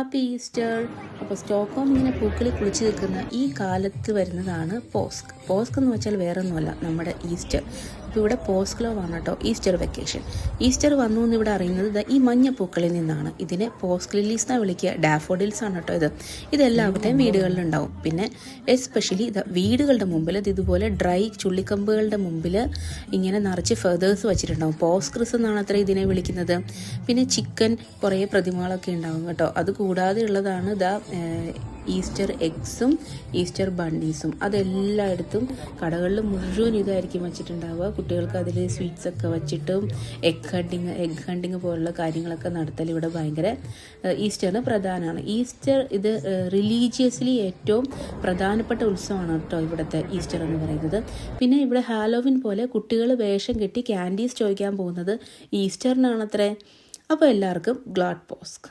Happy Easter അപ്പോൾ സ്റ്റോക്കോം ഇങ്ങനെ പൂക്കളിൽ കുളിച്ച് നിൽക്കുന്ന ഈ കാലത്ത് വരുന്നതാണ് പോസ്ക്. പോസ്ക് എന്ന് വെച്ചാൽ വേറെ ഒന്നുമല്ല നമ്മുടെ ഈസ്റ്റർ ഇപ്പോൾ ഇവിടെ പോസ്ക് വന്ന കേട്ടോ ഈസ്റ്റർ വെക്കേഷൻ. ഈസ്റ്റർ വന്നു എന്ന് ഇവിടെ അറിയുന്നത് ഈ മഞ്ഞ പൂക്കളിൽ നിന്നാണ്. ഇതിനെ പോസ്ക് ലില്ലീസ് എന്നാണ് വിളിക്കുക ഡാഫോഡിൽസ് ആണ് കേട്ടോ ഇത്. ഇതെല്ലാവരുടെയും വീടുകളിലുണ്ടാവും. പിന്നെ എസ്പെഷ്യലി ഇത് വീടുകളുടെ മുമ്പിൽ ഇത് ഇതുപോലെ ഡ്രൈ ചുള്ളിക്കമ്പുകളുടെ മുമ്പിൽ ഇങ്ങനെ നിറച്ച് ഫെതേഴ്സ് വെച്ചിട്ടുണ്ടാവും. പോസ്ക്രിസ് എന്നാണ് അത്ര ഇതിനെ വിളിക്കുന്നത്. പിന്നെ ചിക്കൻ കുറേ പ്രതിമകളൊക്കെ ഉണ്ടാവും കേട്ടോ. അത് കൂടാതെ ഉള്ളതാണ് ദാ ഈസ്റ്റർ എഗ്സും ഈസ്റ്റർ ബണ്ണീസും. അതെല്ലായിടത്തും കടകളിൽ മുഴുവൻ ഇതായിരിക്കും വെച്ചിട്ടുണ്ടാവുക. കുട്ടികൾക്ക് അതിൽ സ്വീറ്റ്സ് ഒക്കെ വെച്ചിട്ടും എഗ് ഹണ്ടിങ് എഗ് ഹണ്ടിങ് പോലുള്ള കാര്യങ്ങളൊക്കെ നടത്തൽ ഇവിടെ ഭയങ്കര ഈസ്റ്ററിന് പ്രധാനമാണ്. ഈസ്റ്റർ ഇത് റിലീജിയസ്ലി ഏറ്റവും പ്രധാനപ്പെട്ട ഉത്സവമാണ് കേട്ടോ ഇവിടുത്തെ ഈസ്റ്റർ എന്ന് പറയുന്നത്. പിന്നെ ഇവിടെ ഹാലോവിൻ പോലെ കുട്ടികൾ വേഷം കെട്ടി ക്യാൻഡീസ് ചോദിക്കാൻ പോകുന്നത് ഈസ്റ്ററിനാണത്രേ. അപ്പോൾ എല്ലാവർക്കും ഗ്ലാഡ് പോസ്ക്.